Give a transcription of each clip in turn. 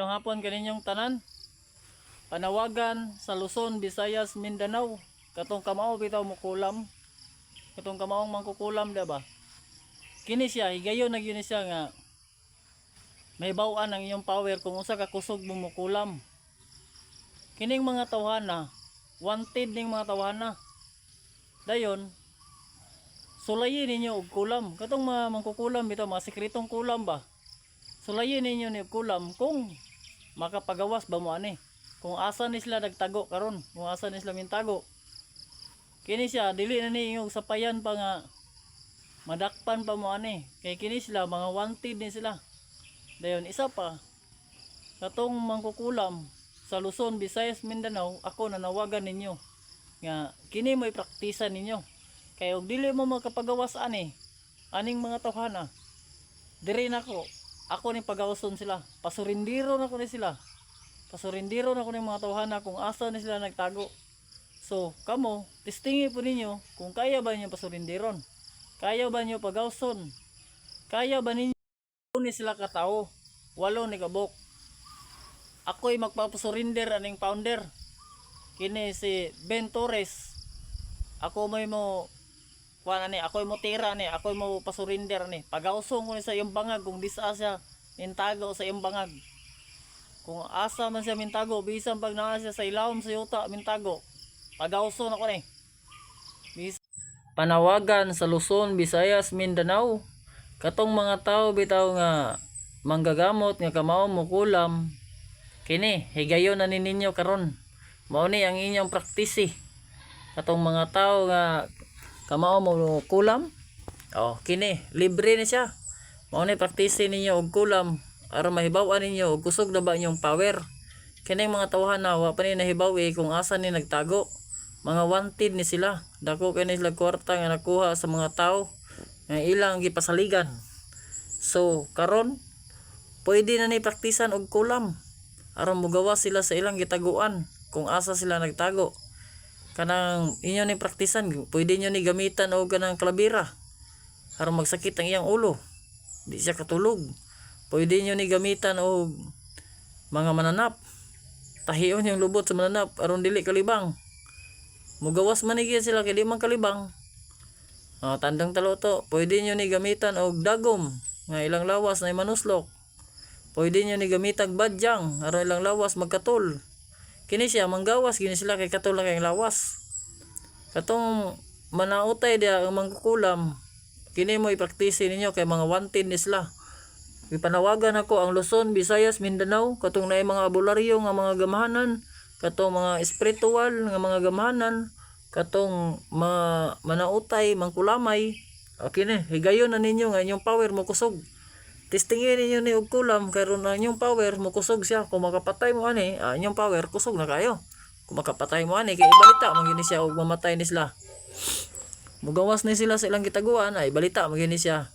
Yung hapon kaninyong tanan. Panawagan sa Luzon, Visayas, Mindanao. Katong kamao bitaw mo kulam. Katong kamaong mangkukulam da ba? Kini siya higayon na siya nga may bawaan ang iyong power kung usa ka kusog mo mukulam. Kining mga tawhana, wanted ning mga tawhana. Dayon, sulayin ninyo og kulam. Katong mga mangkukulam bitaw mga sekretong kulam ba? Sulayin ninyo ni kulam kung makapagawas ba mo ani? Kung asa ni sila nagtago karon kung asa ni sila mintago. Kini siya dili na ni yung sapayan pa nga madakpan pa mo ani? Kay kini sila mga wanted ni sila. Dayon isa pa katong mangkukulam sa Luzon, Visayas, Mindanao ako nanawagan ninyo nga kini mo ipraktisan ninyo. Kay og dili mo makapagawas ani? Aning mga tawhana. Diri nako ako ni pagawson sila. Pasurindiro na ko ni sila. Pasurindiro na ko ni mga tawhana kung asa ni sila nagtago. So kamo testingi po ninyo kung kaya ba ninyo pasurindiron kaya ba ninyo pagawson kaya ba ninyo ni sila katao? Walo ni kabok. Ako'y magpapasurinder aning founder. Kini si Ben Torres. Ako may mo kuha ni ako mo tira ni ako mo pasurinder ni. Pagausong ko ni sa iyong bangag kung disa siya mintago sa iyong bangag. Kung asa man siya mintago bisan pag naa siya sa ilawom sa yuta mintago. Pagausong ako ni. Bis- panawagan sa Luzon, Visayas, Mindanao. Katong mga tao bitaw nga manggagamot nga kamao mo kulam. Kini higayon na ni ninyo karon. Mao ni ang inyong praktisi. Katong mga tao nga kamao mo kulam? Oh kini libre ni siya. Mao ni praktisi ninyo og kulam aron mahibaw-an ninyo og kusog na ba inyong power? Kini mga tawhan na wa pa ni nahibawi kung asa ni nagtago. Mga wanted ni sila. Dako kini sila kwarta nga nakuha sa mga tao nga ilang gipasaligan. So karon pwede na ni praktisan og kulam. Aron mugawas sila sa ilang gitaguan kung asa sila nagtago kanang inyo ni praktisan pwede nyo ni gamitan og kanang kalabira. Aron magsakit ang iyang ulo. Di siya katulog. Pwede nyo ni gamitan og mga mananap. Tahiyon yung lubot sa mananap aron dili kalibang. Mugawas man ni gyud sila kay di man kalibang. Ah, tandang taloto pwede nyo ni gamitan og dagom nga ilang lawas na manuslok pwede nyo ni gamitag badyang aron ilang lawas magkatul kini siya manggawas kini sila kay katul na kay lawas. Katong manautay dia ang mangkukulam. Kini mo ipraktisi ninyo kay mga wanted ni sila. Ipanawagan ako ang Luzon, Visayas, Mindanao. Katong naay mga abularyo nga mga gamahanan. Katong mga espiritual nga mga gamahanan. Katong mga manautay mangkulamay. Okay higayon na ninyo nga inyong power mo kusog testingin ninyo ni og kulam karon na inyong power mo kusog siya. Kung makapatay mo ani ah, inyong power kusog na kayo. Kung makapatay mo ani kay ibalita man gini siya og mamatay ni sila. Mugawas ni sila sa ilang gitaguan ay balita man gini siya.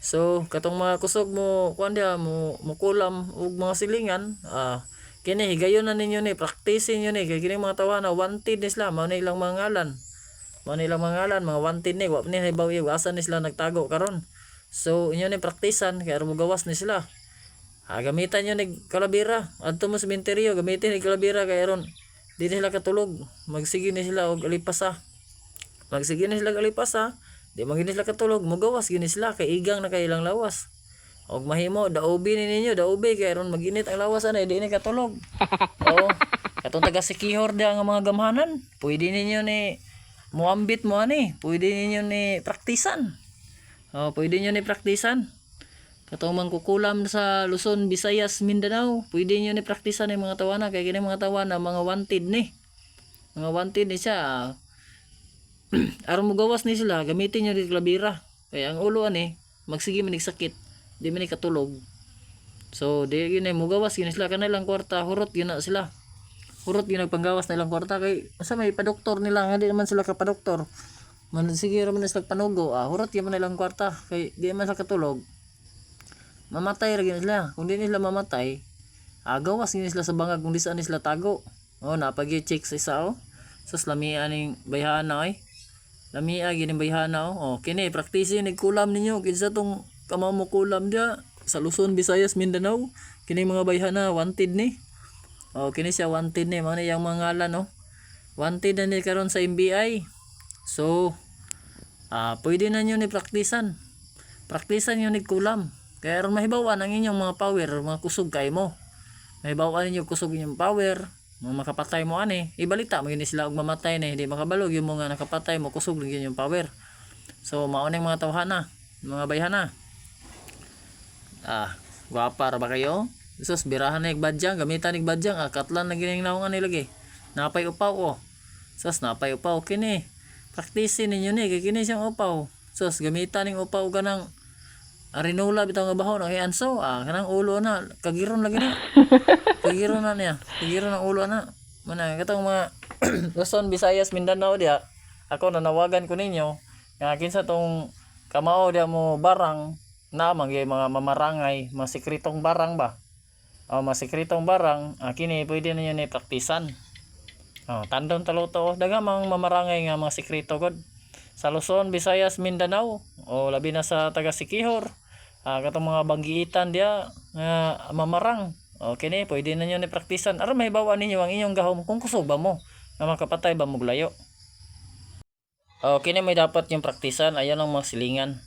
So katong mga kusog mo kuan dia mo mukulam og mga silingan ah kini higayon na ninyo ni practice niyo ni. Kay kini mga tawana wanted ni sila mao na ilang mga ngalan. Mao na ilang mga ngalan mga wanted ni wa ni hibawi asa ni sila nagtago karon so inyo ni praktisan kay aron mugawas ni sila. Ha gamitan nyo ni kalabira. Adto mo sa sementeryo gamitin ni kalabira kay aron di na sila katulog. Magsige ni sila og alipasa. Magsige na sila og alipasa di man gini sila katulog mugawas gini sila kay igang na kay ilang lawas. Og mahimo daubi ni ninyo daubi kay aron maginit ang lawas ana di ni katulog. Oo. Katong taga sikihor da nga mga gamhanan pwede ninyo ni muambit mo ani. Pwede ninyo ni praktisan oh pwede nyo ni praktisan katong mangkukulam sa Luzon, Visayas, Mindanao. Pwede nyo ni praktisan yung mga tawana. Kay kini mga tawana mga wanted ni. Mga wanted ni siya aron mo gawas ni sila gamitin nyo ni klabira kaya ang ulo ani magsige man sakit di man katulog. So di yun ay mugawas yun sila. Kanilang kwarta hurot yun na sila. Hurot yun nagpanggawas na ilang kwarta. Kay asa may padoktor nila nga di naman sila kapadoktor man sige ra man sila panugo ah hurot yun man ilang kwarta. Kay di man sila katulog. Mamatay ra gyud sila. Kung di nila mamatay ah gawas yun sila sa bangag. Kung di saan sila tago. Oh napagi check sa isa oh. Sus lamian ning bayhana ay lamia gini bayhana oh. Oh kini praktisi ni kulam ninyo. Kinsa tong kamaw mo kulam dia sa Luzon, Visayas, Mindanao. Kini mga bayhana wanted ni. Oh kini siya wanted ni. Ni yang mga ngalan no wanted na ni karon sa MBI so ah pwede na niyo ni praktisan praktisan niyo ni kulam kaya ron mahibawan ang inyong mga power mga kusog kay mo. Mahibawan ninyo kusog inyong power mga makapatay mo ani ibalita mo yun sila og mamatay na hindi makabalog. Yung mga nakapatay mo kusog lang yun yung power. So maunang mga tawhana mga bayhana ah gwapa ra ba kayo? Sus, birahan na badyang, gamitan ni badyang, ah, na gining naungan nilagi. Napay upaw, oh. Sus, napay upaw, kini. Praktisin ninyo ni, kay kini siyang upaw. Sus, gamitan ning upaw ganang arinola bitaw nga bahon, okay, anso, ah, kanang ulo na, kagiron lagi ni. kagiron na niya, kagiron ang ulo na. Mana, katong mga Luzon, Visayas, Mindanao dia, ako nanawagan ko ninyo, nga kinsa tong kamao dia mo barang, na mga mga mamarangay, mga sikretong barang ba? o mga sikretong barang ah, kini pwede na yun praktisan oh, tandon taluto daga mga mamarangay nga mga sikreto god. Sa Luzon, Visayas, Mindanao. O labi na sa taga Sikihor. Ah, katong mga banggiitan dia nga mamarang. O kini pwede na yun praktisan aron may bawa ninyo ang inyong gahom kung kusog ba mo nga makapatay ba mo layo. O kini may dapat yung praktisan. Ayan ang mga silingan